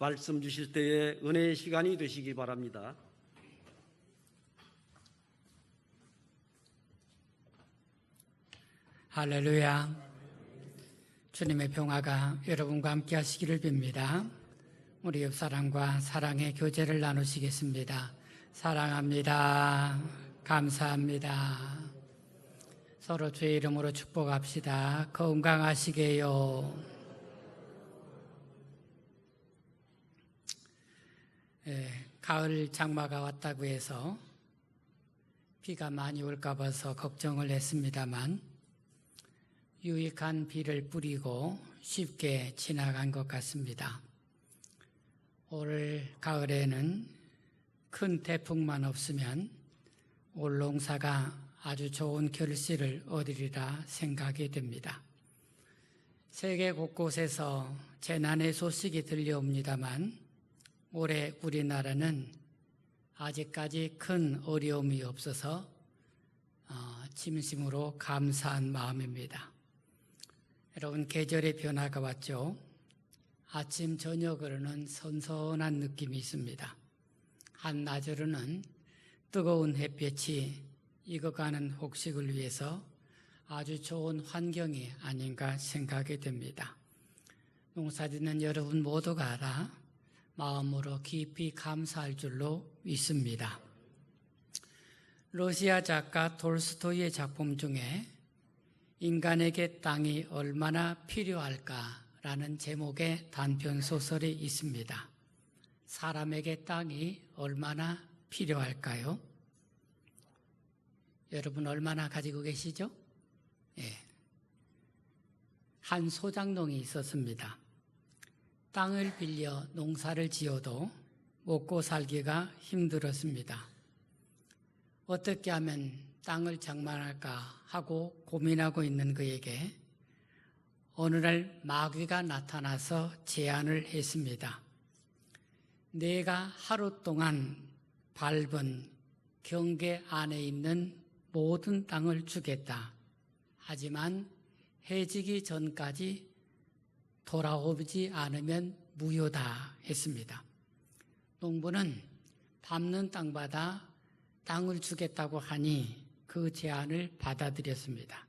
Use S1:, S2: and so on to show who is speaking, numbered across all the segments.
S1: 말씀 주실 때에 은혜의 시간이 되시기 바랍니다.
S2: 할렐루야. 주님의 평화가 여러분과 함께 하시기를 빕니다. 우리 옆 사람과 사랑의 교제를 나누시겠습니다. 사랑합니다. 감사합니다. 서로 주의 이름으로 축복합시다. 건강하시게요. 예, 가을 장마가 왔다고 해서 비가 많이 올까 봐서 걱정을 했습니다만 유익한 비를 뿌리고 쉽게 지나간 것 같습니다. 올 가을에는 큰 태풍만 없으면 올 농사가 아주 좋은 결실을 얻으리라 생각이 됩니다. 세계 곳곳에서 재난의 소식이 들려옵니다만 올해 우리나라는 아직까지 큰 어려움이 없어서 어, 진심으로 감사한 마음입니다. 여러분 계절의 변화가 왔죠. 아침 저녁으로는 선선한 느낌이 있습니다. 한낮으로는 뜨거운 햇볕이 익어가는 곡식을 위해서 아주 좋은 환경이 아닌가 생각이 됩니다. 농사짓는 여러분 모두가 알아 마음으로 깊이 감사할 줄로 믿습니다. 러시아 작가 돌스토이의 작품 중에 인간에게 땅이 얼마나 필요할까라는 제목의 단편 소설이 있습니다. 사람에게 땅이 얼마나 필요할까요? 여러분 얼마나 가지고 계시죠? 예. 한 소장농이 있었습니다. 땅을 빌려 농사를 지어도 먹고 살기가 힘들었습니다. 어떻게 하면 땅을 장만할까 하고 고민하고 있는 그에게 어느 날 마귀가 나타나서 제안을 했습니다. 내가 하루 동안 밟은 경계 안에 있는 모든 땅을 주겠다. 하지만 해지기 전까지 돌아오지 않으면 무효다 했습니다. 농부는 밟는 땅마다 땅을 주겠다고 하니 그 제안을 받아들였습니다.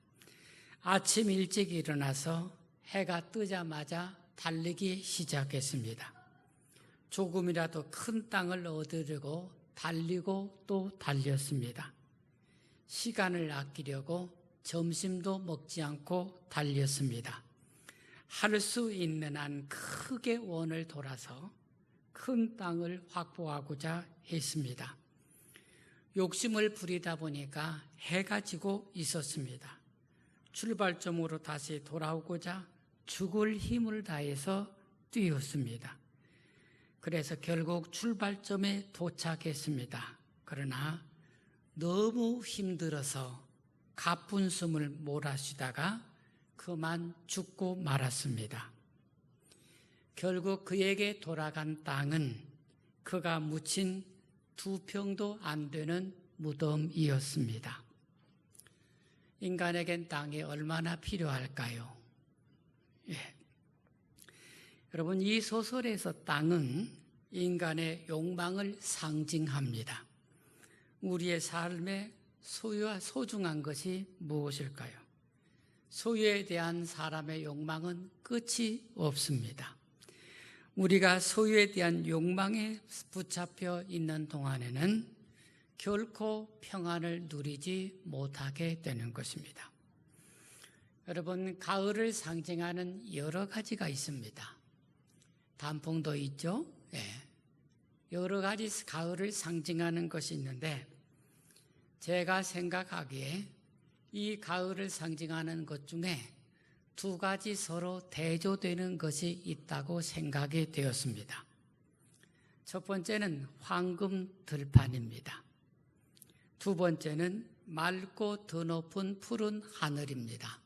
S2: 아침 일찍 일어나서 해가 뜨자마자 달리기 시작했습니다. 조금이라도 큰 땅을 얻으려고 달리고 또 달렸습니다. 시간을 아끼려고 점심도 먹지 않고 달렸습니다. 할 수 있는 한 크게 원을 돌아서 큰 땅을 확보하고자 했습니다. 욕심을 부리다 보니까 해가 지고 있었습니다. 출발점으로 다시 돌아오고자 죽을 힘을 다해서 뛰었습니다. 그래서 결국 출발점에 도착했습니다. 그러나 너무 힘들어서 가쁜 숨을 몰아쉬다가 그만 죽고 말았습니다. 결국 그에게 돌아간 땅은 그가 묻힌 두 평도 안 되는 무덤이었습니다. 인간에겐 땅이 얼마나 필요할까요? 예. 여러분, 이 소설에서 땅은 인간의 욕망을 상징합니다. 우리의 삶에 소유와 소중한 것이 무엇일까요? 소유에 대한 사람의 욕망은 끝이 없습니다. 우리가 소유에 대한 욕망에 붙잡혀 있는 동안에는 결코 평안을 누리지 못하게 되는 것입니다. 여러분, 가을을 상징하는 여러 가지가 있습니다. 단풍도 있죠? 예. 여러 가지 가을을 상징하는 것이 있는데, 제가 생각하기에 이 가을을 상징하는 것 중에 두 가지 서로 대조되는 것이 있다고 생각이 되었습니다. 첫 번째는 황금 들판입니다. 두 번째는 맑고 더 높은 푸른 하늘입니다.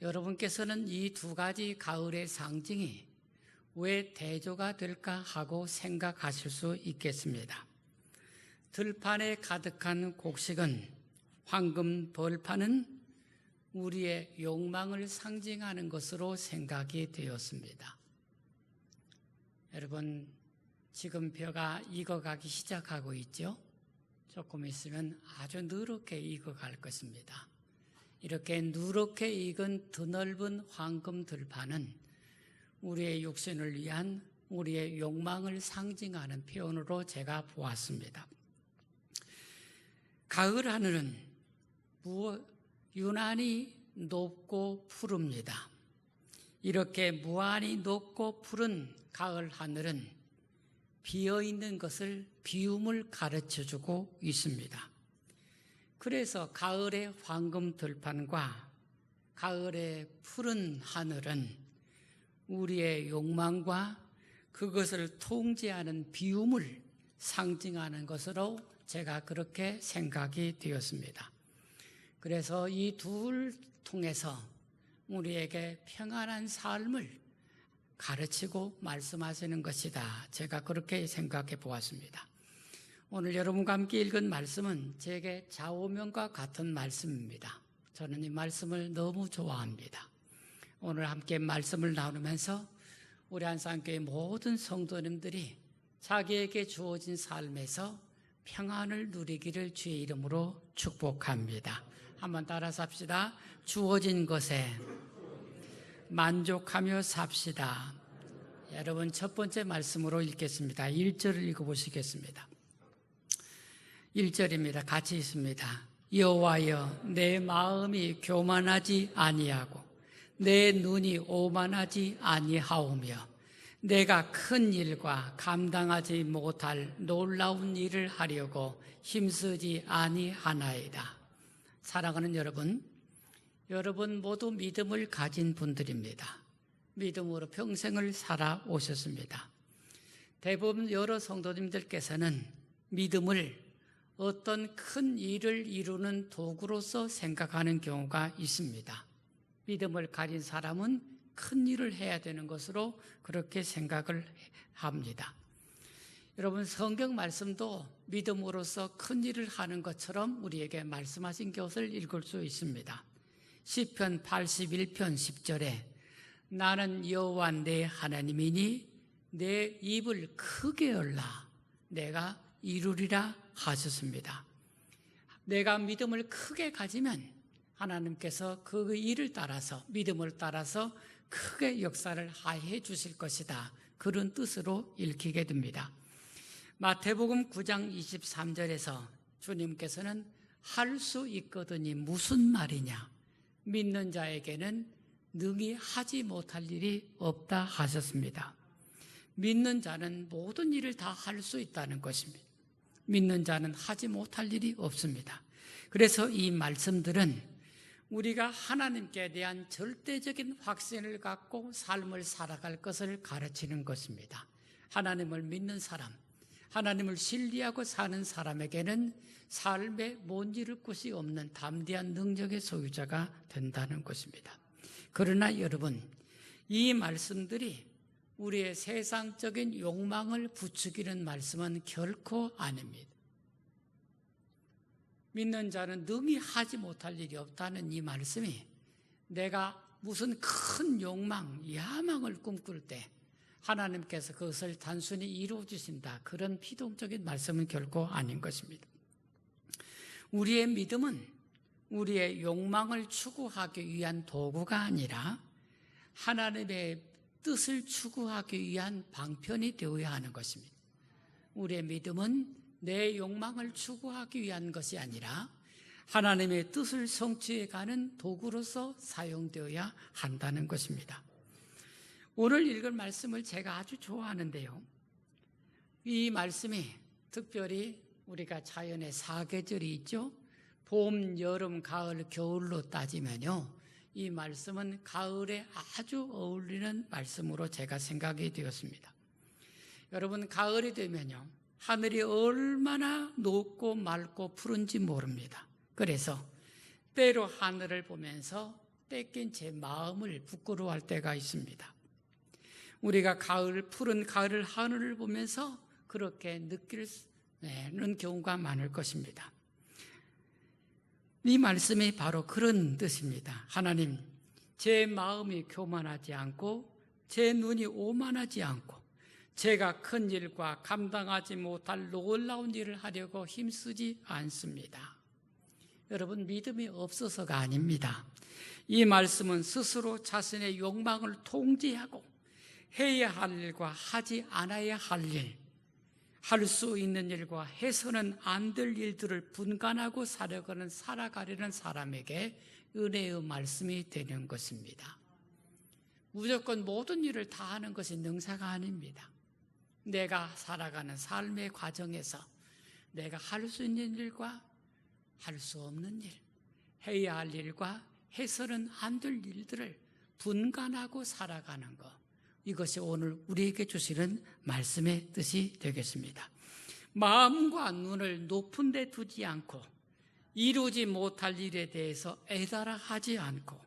S2: 여러분께서는 이 두 가지 가을의 상징이 왜 대조가 될까 하고 생각하실 수 있겠습니다. 들판에 가득한 곡식은 황금 벌판은 우리의 욕망을 상징하는 것으로 생각이 되었습니다. 여러분 지금 벼가 익어가기 시작하고 있죠. 조금 있으면 아주 누렇게 익어갈 것입니다. 이렇게 누렇게 익은 드넓은 황금 들판은 우리의 육신을 위한 우리의 욕망을 상징하는 표현으로 제가 보았습니다. 가을 하늘은 무- 유난히 높고 푸릅니다. 이렇게 무한히 높고 푸른 가을 하늘은 비어 있는 것을 비움을 가르쳐 주고 있습니다. 그래서 가을의 황금 들판과 가을의 푸른 하늘은 우리의 욕망과 그것을 통제하는 비움을 상징하는 것으로 제가 그렇게 생각이 되었습니다. 그래서 이 둘 통해서 우리에게 평안한 삶을 가르치고 말씀하시는 것이다. 제가 그렇게 생각해 보았습니다. 오늘 여러분과 함께 읽은 말씀은 제게 좌우명과 같은 말씀입니다. 저는 이 말씀을 너무 좋아합니다. 오늘 함께 말씀을 나누면서 우리 한산교회 모든 성도님들이 자기에게 주어진 삶에서 평안을 누리기를 주의 이름으로 축복합니다. 한번 따라서 합시다. 주어진 것에 만족하며 삽시다. 여러분 첫 번째 말씀으로 읽겠습니다. 1절을 읽어보시겠습니다. 1절입니다. 같이 있습니다. 여호와여 내 마음이 교만하지 아니하고 내 눈이 오만하지 아니하오며 내가 큰 일과 감당하지 못할 놀라운 일을 하려고 힘쓰지 아니하나이다. 사랑하는 여러분, 여러분 모두 믿음을 가진 분들입니다. 믿음으로 평생을 살아오셨습니다. 대부분 여러 성도님들께서는 믿음을 어떤 큰 일을 이루는 도구로서 생각하는 경우가 있습니다. 믿음을 가진 사람은 큰 일을 해야 되는 것으로 그렇게 생각을 합니다. 여러분 성경 말씀도 믿음으로써 큰 일을 하는 것처럼 우리에게 말씀하신 것을 읽을 수 있습니다. 시편 81편 10절에 나는 여호와 내 하나님이니 내 입을 크게 열라 내가 이루리라 하셨습니다. 내가 믿음을 크게 가지면 하나님께서 그 일을 따라서 믿음을 따라서 크게 역사를 하해 주실 것이다. 그런 뜻으로 읽히게 됩니다. 마태복음 9장 23절에서 주님께서는 할 수 있거든이 무슨 말이냐? 믿는 자에게는 능히 하지 못할 일이 없다 하셨습니다. 믿는 자는 모든 일을 다 할 수 있다는 것입니다. 믿는 자는 하지 못할 일이 없습니다. 그래서 이 말씀들은 우리가 하나님께 대한 절대적인 확신을 갖고 삶을 살아갈 것을 가르치는 것입니다. 하나님을 믿는 사람, 하나님을 신뢰하고 사는 사람에게는 삶에 못 이룰 것이 없는 담대한 능력의 소유자가 된다는 것입니다. 그러나 여러분, 이 말씀들이 우리의 세상적인 욕망을 부추기는 말씀은 결코 아닙니다. 믿는 자는 능히 하지 못할 일이 없다는 이 말씀이 내가 무슨 큰 욕망, 야망을 꿈꿀 때 하나님께서 그것을 단순히 이루어 주신다. 그런 피동적인 말씀은 결코 아닌 것입니다. 우리의 믿음은 우리의 욕망을 추구하기 위한 도구가 아니라 하나님의 뜻을 추구하기 위한 방편이 되어야 하는 것입니다. 우리의 믿음은 내 욕망을 추구하기 위한 것이 아니라 하나님의 뜻을 성취해 가는 도구로서 사용되어야 한다는 것입니다. 오늘 읽을 말씀을 제가 아주 좋아하는데요. 이 말씀이 특별히 우리가 자연의 사계절이 있죠. 봄, 여름, 가을, 겨울로 따지면요. 이 말씀은 가을에 아주 어울리는 말씀으로 제가 생각이 되었습니다. 여러분, 가을이 되면요. 하늘이 얼마나 높고 맑고 푸른지 모릅니다. 그래서 때로 하늘을 보면서 뺏긴 제 마음을 부끄러워할 때가 있습니다. 우리가 가을, 푸른 가을 하늘을 보면서 그렇게 느끼는 경우가 많을 것입니다. 이 말씀이 바로 그런 뜻입니다. 하나님, 제 마음이 교만하지 않고, 제 눈이 오만하지 않고, 제가 큰 일과 감당하지 못할 놀라운 일을 하려고 힘쓰지 않습니다. 여러분, 믿음이 없어서가 아닙니다. 이 말씀은 스스로 자신의 욕망을 통제하고 해야 할 일과 하지 않아야 할 일, 할 수 있는 일과 해서는 안 될 일들을 분간하고 살아가는, 살아가려는 사람에게 은혜의 말씀이 되는 것입니다. 무조건 모든 일을 다 하는 것이 능사가 아닙니다. 내가 살아가는 삶의 과정에서 내가 할 수 있는 일과 할 수 없는 일, 해야 할 일과 해서는 안 될 일들을 분간하고 살아가는 것. 이것이 오늘 우리에게 주시는 말씀의 뜻이 되겠습니다. 마음과 눈을 높은 데 두지 않고 이루지 못할 일에 대해서 애달아 하지 않고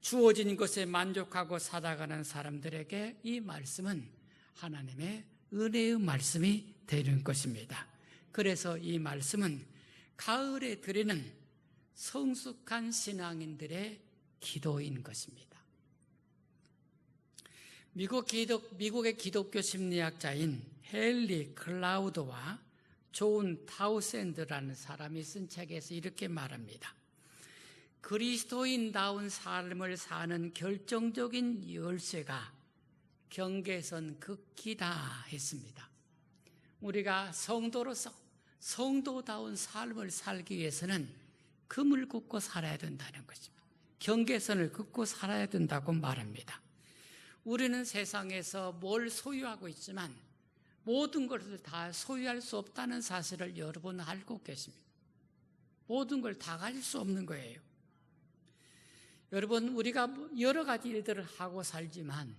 S2: 주어진 것에 만족하고 살아가는 사람들에게 이 말씀은 하나님의 은혜의 말씀이 되는 것입니다. 그래서 이 말씀은 가을에 드리는 성숙한 신앙인들의 기도인 것입니다. 미국 기독, 미국의 기독교 심리학자인 헨리 클라우드와 존 타우샌드라는 사람이 쓴 책에서 이렇게 말합니다. 그리스도인다운 삶을 사는 결정적인 열쇠가 경계선 극기다 했습니다. 우리가 성도로서 성도다운 삶을 살기 위해서는 금을 긋고 살아야 된다는 것입니다. 경계선을 긋고 살아야 된다고 말합니다. 우리는 세상에서 뭘 소유하고 있지만 모든 것을 다 소유할 수 없다는 사실을 여러분 알고 계십니다. 모든 걸 다 가질 수 없는 거예요. 여러분, 우리가 여러 가지 일들을 하고 살지만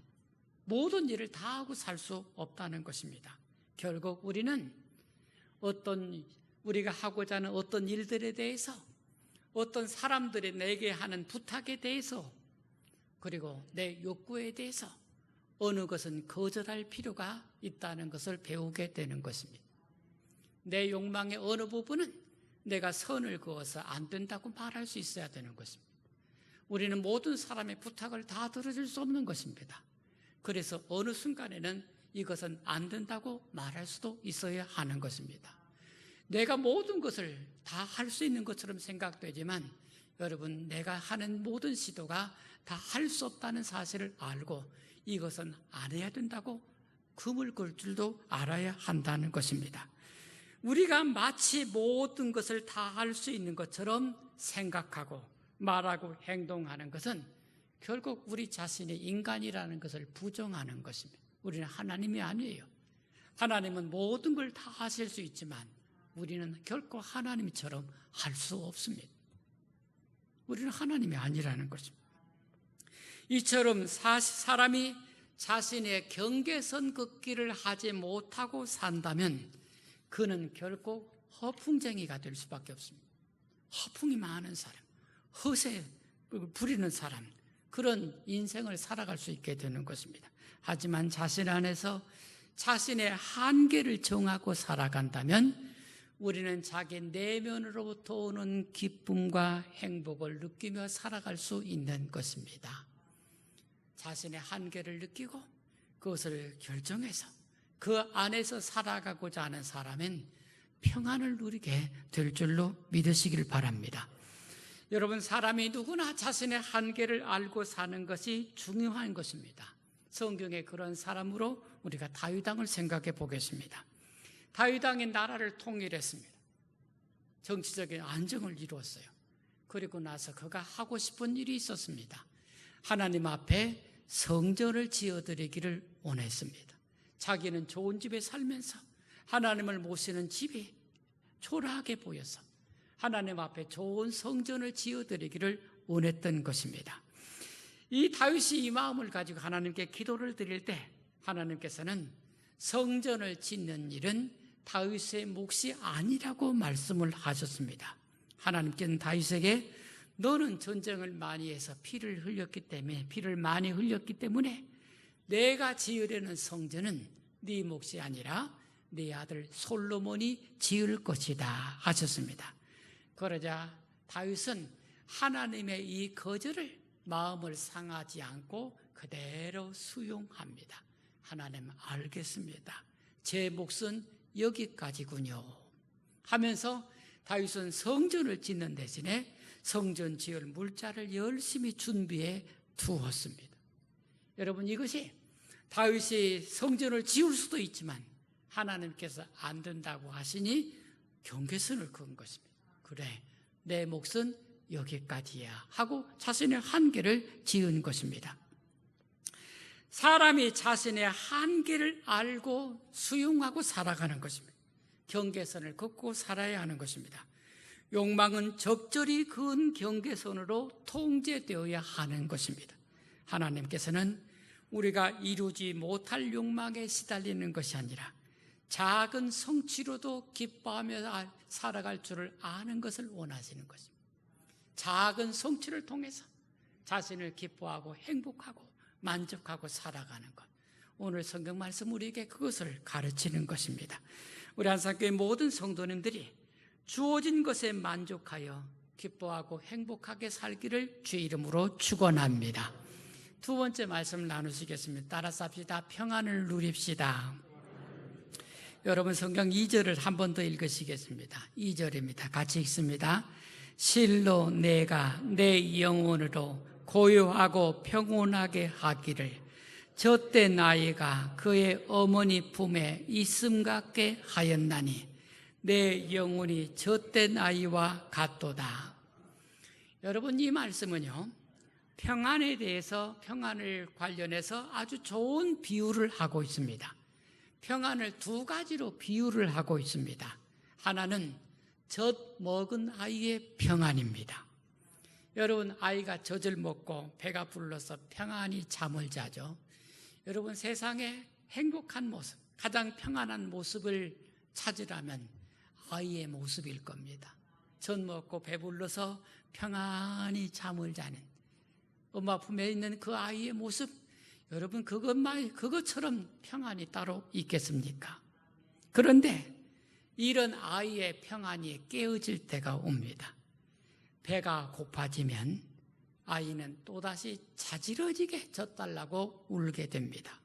S2: 모든 일을 다 하고 살 수 없다는 것입니다. 결국 우리는 어떤 우리가 하고자 하는 어떤 일들에 대해서 어떤 사람들이 내게 하는 부탁에 대해서 그리고 내 욕구에 대해서 어느 것은 거절할 필요가 있다는 것을 배우게 되는 것입니다. 내 욕망의 어느 부분은 내가 선을 그어서 안 된다고 말할 수 있어야 되는 것입니다. 우리는 모든 사람의 부탁을 다 들어줄 수 없는 것입니다. 그래서 어느 순간에는 이것은 안 된다고 말할 수도 있어야 하는 것입니다. 내가 모든 것을 다 할 수 있는 것처럼 생각되지만 여러분 내가 하는 모든 시도가 다 할 수 없다는 사실을 알고 이것은 안 해야 된다고 금을 걸 줄도 알아야 한다는 것입니다. 우리가 마치 모든 것을 다 할 수 있는 것처럼 생각하고 말하고 행동하는 것은 결국 우리 자신이 인간이라는 것을 부정하는 것입니다. 우리는 하나님이 아니에요. 하나님은 모든 걸 다 하실 수 있지만 우리는 결코 하나님처럼 할 수 없습니다. 우리는 하나님이 아니라는 것입니다. 이처럼 사, 사람이 자신의 경계선 긋기를 하지 못하고 산다면 그는 결국 허풍쟁이가 될 수밖에 없습니다. 허풍이 많은 사람, 허세 부리는 사람, 그런 인생을 살아갈 수 있게 되는 것입니다. 하지만 자신 안에서 자신의 한계를 정하고 살아간다면 우리는 자기 내면으로부터 오는 기쁨과 행복을 느끼며 살아갈 수 있는 것입니다. 자신의 한계를 느끼고 그것을 결정해서 그 안에서 살아가고자 하는 사람은 평안을 누리게 될 줄로 믿으시길 바랍니다. 여러분, 사람이 누구나 자신의 한계를 알고 사는 것이 중요한 것입니다. 성경의 그런 사람으로 우리가 다윗왕을 생각해 보겠습니다. 다윗왕이 나라를 통일했습니다. 정치적인 안정을 이루었어요. 그리고 나서 그가 하고 싶은 일이 있었습니다. 하나님 앞에 성전을 지어드리기를 원했습니다. 자기는 좋은 집에 살면서 하나님을 모시는 집이 초라하게 보여서 하나님 앞에 좋은 성전을 지어드리기를 원했던 것입니다. 이 다윗이 이 마음을 가지고 하나님께 기도를 드릴 때 하나님께서는 성전을 짓는 일은 다윗의 몫이 아니라고 말씀을 하셨습니다. 하나님께는 다윗에게 너는 전쟁을 많이 해서 피를 흘렸기 때문에 피를 많이 흘렸기 때문에 내가 지으려는 성전은 네 몫이 아니라 네 아들 솔로몬이 지을 것이다 하셨습니다. 그러자 다윗은 하나님의 이 거절을 마음을 상하지 않고 그대로 수용합니다. 하나님 알겠습니다. 제 몫은 여기까지군요. 하면서 다윗은 성전을 짓는 대신에 성전 지을 물자를 열심히 준비해 두었습니다. 여러분 이것이 다윗이 성전을 지을 수도 있지만 하나님께서 안 된다고 하시니 경계선을 그은 것입니다. 그래 내 몫은 여기까지야 하고 자신의 한계를 지은 것입니다. 사람이 자신의 한계를 알고 수용하고 살아가는 것입니다. 경계선을 걷고 살아야 하는 것입니다. 욕망은 적절히 그은 경계선으로 통제되어야 하는 것입니다. 하나님께서는 우리가 이루지 못할 욕망에 시달리는 것이 아니라 작은 성취로도 기뻐하며 살아갈 줄을 아는 것을 원하시는 것입니다. 작은 성취를 통해서 자신을 기뻐하고 행복하고 만족하고 살아가는 것. 오늘 성경 말씀 우리에게 그것을 가르치는 것입니다. 우리 한상교회 모든 성도님들이 주어진 것에 만족하여 기뻐하고 행복하게 살기를 주 이름으로 축원합니다. 두 번째 말씀 나누시겠습니다. 따라서 합시다. 평안을 누립시다. 여러분 성경 2절을 한 번 더 읽으시겠습니다. 2절입니다. 같이 읽습니다. 실로 내가 내 영혼으로 고요하고 평온하게 하기를 저 때 나이가 그의 어머니 품에 있음 같게 하였나니 내 영혼이 저때 나이와 같도다. 여러분 이 말씀은요. 평안에 대해서 평안을 관련해서 아주 좋은 비유를 하고 있습니다. 평안을 두 가지로 비유를 하고 있습니다. 하나는 젖 먹은 아이의 평안입니다. 여러분 아이가 젖을 먹고 배가 불러서 평안히 잠을 자죠. 여러분 세상에 행복한 모습, 가장 평안한 모습을 찾으라면 아이의 모습일 겁니다. 젖 먹고 배불러서 평안히 잠을 자는 엄마 품에 있는 그 아이의 모습, 여러분 그것만 그것처럼 평안이 따로 있겠습니까? 그런데 이런 아이의 평안이 깨어질 때가 옵니다. 배가 고파지면 아이는 또다시 자지러지게 젖달라고 울게 됩니다.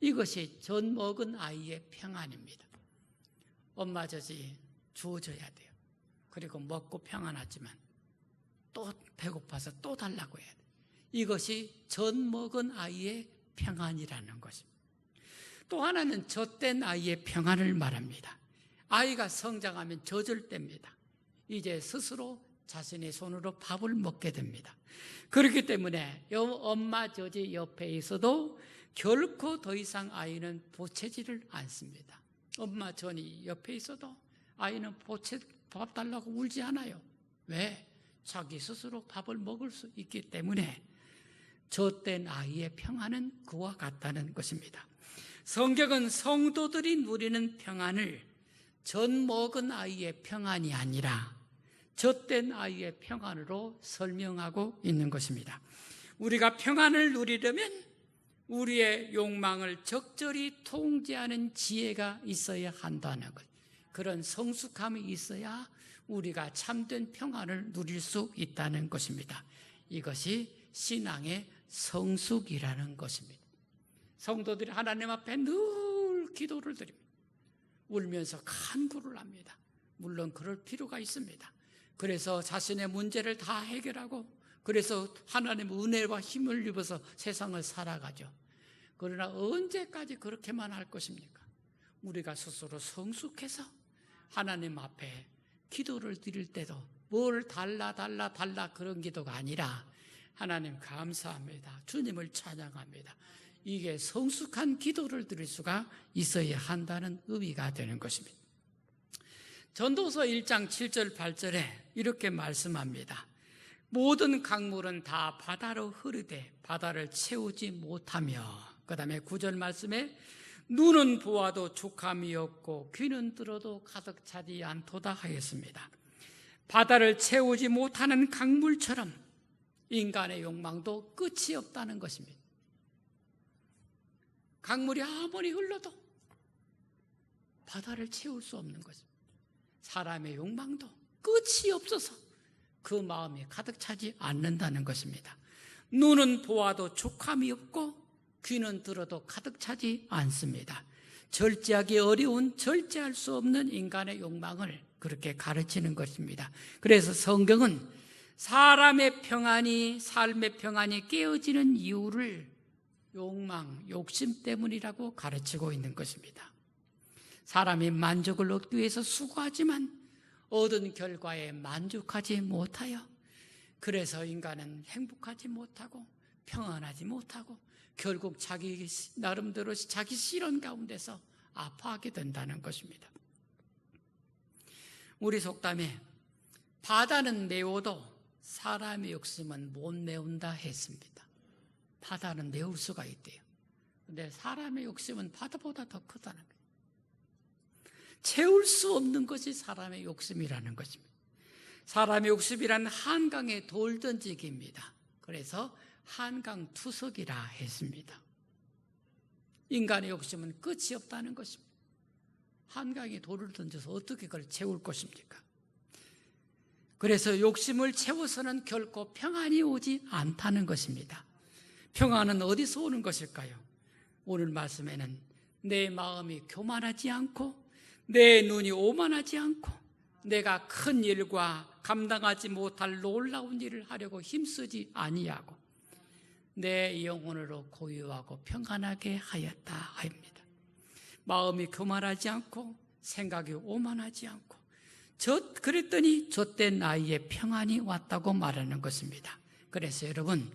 S2: 이것이 젖 먹은 아이의 평안입니다. 엄마 젖이 주어져야 돼요. 그리고 먹고 평안하지만 또 배고파서 또 달라고 해야 돼요. 이것이 젖 먹은 아이의 평안이라는 것입니다. 또 하나는 젖된 아이의 평안을 말합니다. 아이가 성장하면 젖을 뗍니다. 이제 스스로 자신의 손으로 밥을 먹게 됩니다. 그렇기 때문에 엄마 젖이 옆에 있어도 결코 더 이상 아이는 보채지를 않습니다. 엄마 젖이 옆에 있어도 아이는 보채 밥 달라고 울지 않아요. 왜? 자기 스스로 밥을 먹을 수 있기 때문에 젖된 아이의 평안은 그와 같다는 것입니다. 성경은 성도들이 누리는 평안을 젖 먹은 아이의 평안이 아니라 젖된 아이의 평안으로 설명하고 있는 것입니다. 우리가 평안을 누리려면 우리의 욕망을 적절히 통제하는 지혜가 있어야 한다는 것. 그런 성숙함이 있어야 우리가 참된 평안을 누릴 수 있다는 것입니다. 이것이 신앙의 성숙이라는 것입니다. 성도들이 하나님 앞에 늘 기도를 드립니다. 울면서 간구를 합니다. 물론 그럴 필요가 있습니다. 그래서 자신의 문제를 다 해결하고 그래서 하나님 은혜와 힘을 입어서 세상을 살아가죠. 그러나 언제까지 그렇게만 할 것입니까? 우리가 스스로 성숙해서 하나님 앞에 기도를 드릴 때도 뭘 달라 달라 달라 그런 기도가 아니라 하나님 감사합니다. 주님을 찬양합니다. 이게 성숙한 기도를 드릴 수가 있어야 한다는 의미가 되는 것입니다. 전도서 1장 7절 8절에 이렇게 말씀합니다. 모든 강물은 다 바다로 흐르되 바다를 채우지 못하며 그 다음에 9절 말씀에 눈은 보아도 족함이 없고 귀는 들어도 가득 차지 않도다 하였습니다. 바다를 채우지 못하는 강물처럼 인간의 욕망도 끝이 없다는 것입니다. 강물이 아무리 흘러도 바다를 채울 수 없는 것입니다. 사람의 욕망도 끝이 없어서 그 마음이 가득 차지 않는다는 것입니다. 눈은 보아도 족함이 없고 귀는 들어도 가득 차지 않습니다. 절제하기 어려운 절제할 수 없는 인간의 욕망을 그렇게 가르치는 것입니다. 그래서 성경은 사람의 평안이 삶의 평안이 깨어지는 이유를 욕망, 욕심 때문이라고 가르치고 있는 것입니다. 사람이 만족을 얻기 위해서 수고하지만 얻은 결과에 만족하지 못하여 그래서 인간은 행복하지 못하고 평안하지 못하고 결국 자기 나름대로 자기 실현 가운데서 아파하게 된다는 것입니다. 우리 속담에 바다는 메워도 사람의 욕심은 못 메운다 했습니다. 바다는 메울 수가 있대요. 근데 사람의 욕심은 바다보다 더 크다는 거예요. 채울 수 없는 것이 사람의 욕심이라는 것입니다. 사람의 욕심이란 한강에 돌 던지기입니다. 그래서 한강 투석이라 했습니다. 인간의 욕심은 끝이 없다는 것입니다. 한강에 돌을 던져서 어떻게 그걸 채울 것입니까? 그래서 욕심을 채워서는 결코 평안이 오지 않다는 것입니다. 평안은 어디서 오는 것일까요? 오늘 말씀에는 내 마음이 교만하지 않고 내 눈이 오만하지 않고 내가 큰 일과 감당하지 못할 놀라운 일을 하려고 힘쓰지 아니하고 내 영혼으로 고유하고 평안하게 하였다 합니다. 마음이 교만하지 않고 생각이 오만하지 않고 저 그랬더니 저때 나이에 평안이 왔다고 말하는 것입니다. 그래서 여러분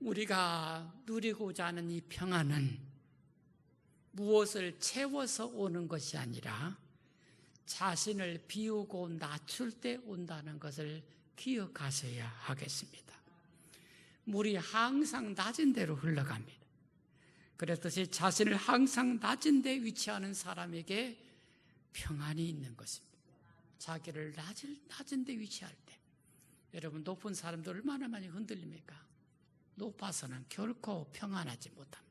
S2: 우리가 누리고자 하는 이 평안은 무엇을 채워서 오는 것이 아니라 자신을 비우고 낮출 때 온다는 것을 기억하셔야 하겠습니다. 물이 항상 낮은 데로 흘러갑니다. 그렇듯이 자신을 항상 낮은 데 위치하는 사람에게 평안이 있는 것입니다. 자기를 낮은, 낮은 데 위치할 때. 여러분, 높은 사람들 얼마나 많이 흔들립니까? 높아서는 결코 평안하지 못합니다.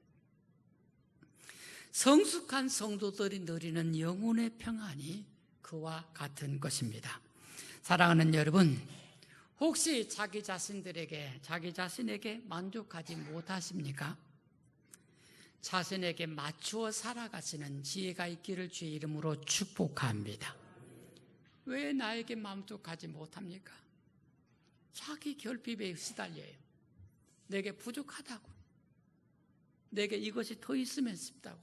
S2: 성숙한 성도들이 누리는 영혼의 평안이 그와 같은 것입니다. 사랑하는 여러분, 혹시 자기 자신들에게, 자기 자신에게 만족하지 못하십니까? 자신에게 맞추어 살아가시는 지혜가 있기를 주의 이름으로 축복합니다. 왜 나에게 만족하지 못합니까? 자기 결핍에 시달려요. 내게 부족하다고. 내게 이것이 더 있으면 싶다고.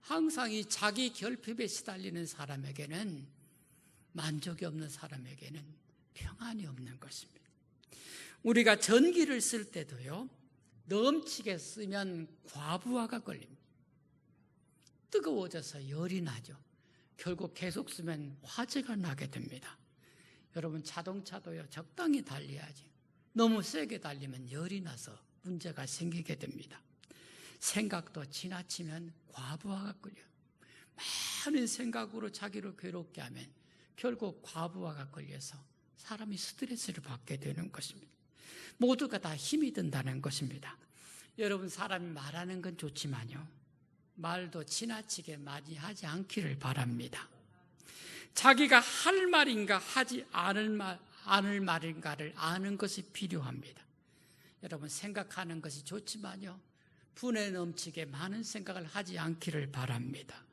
S2: 항상 이 자기 결핍에 시달리는 사람에게는 만족이 없는 사람에게는 평안이 없는 것입니다. 우리가 전기를 쓸 때도요, 넘치게 쓰면 과부하가 걸립니다. 뜨거워져서 열이 나죠. 결국 계속 쓰면 화재가 나게 됩니다. 여러분, 자동차도요, 적당히 달려야지. 너무 세게 달리면 열이 나서 문제가 생기게 됩니다. 생각도 지나치면 과부하가 걸려요. 많은 생각으로 자기를 괴롭게 하면 결국 과부하가 걸려서 사람이 스트레스를 받게 되는 것입니다. 모두가 다 힘이 든다는 것입니다. 여러분, 사람이 말하는 건 좋지만요. 말도 지나치게 많이 하지 않기를 바랍니다. 자기가 할 말인가 하지 않을 말, 않을 말인가를 아는 것이 필요합니다. 여러분, 생각하는 것이 좋지만요. 분에 넘치게 많은 생각을 하지 않기를 바랍니다.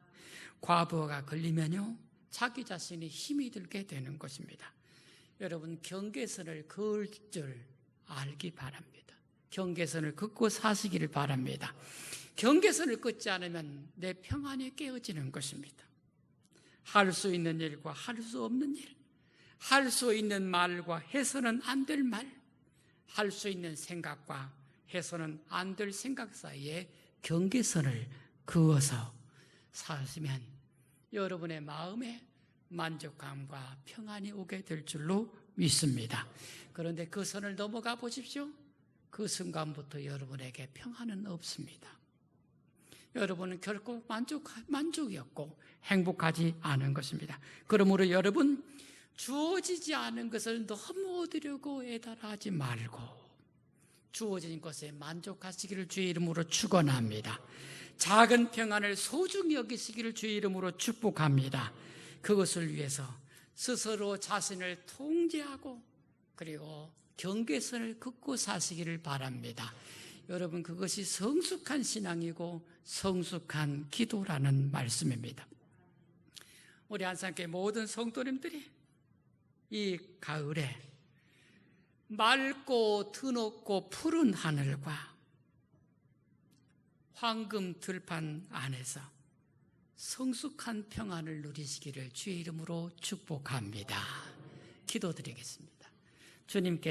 S2: 과부하가 걸리면요. 자기 자신이 힘이 들게 되는 것입니다. 여러분, 경계선을 그을 줄 알기 바랍니다. 경계선을 긋고 사시기를 바랍니다. 경계선을 긋지 않으면 내 평안이 깨어지는 것입니다. 할 수 있는 일과 할 수 없는 일, 할 수 있는 말과 해서는 안 될 말, 할 수 있는 생각과 해서는 안 될 생각 사이에 경계선을 그어서 사시면 여러분의 마음에 만족감과 평안이 오게 될 줄로 믿습니다. 그런데 그 선을 넘어가 보십시오. 그 순간부터 여러분에게 평안은 없습니다. 여러분은 결코 만족, 만족이 없고 행복하지 않은 것입니다. 그러므로 여러분, 주어지지 않은 것을 너무 얻으려고 애달하지 말고, 주어진 것에 만족하시기를 주의 이름으로 축원합니다. 작은 평안을 소중히 여기시기를 주의 이름으로 축복합니다. 그것을 위해서 스스로 자신을 통제하고 그리고 경계선을 긋고 사시기를 바랍니다. 여러분 그것이 성숙한 신앙이고 성숙한 기도라는 말씀입니다. 우리 한산교회 모든 성도님들이 이 가을에 맑고 드높고 푸른 하늘과 황금 들판 안에서 성숙한 평안을 누리시기를 주의 이름으로 축복합니다. 기도드리겠습니다. 주님께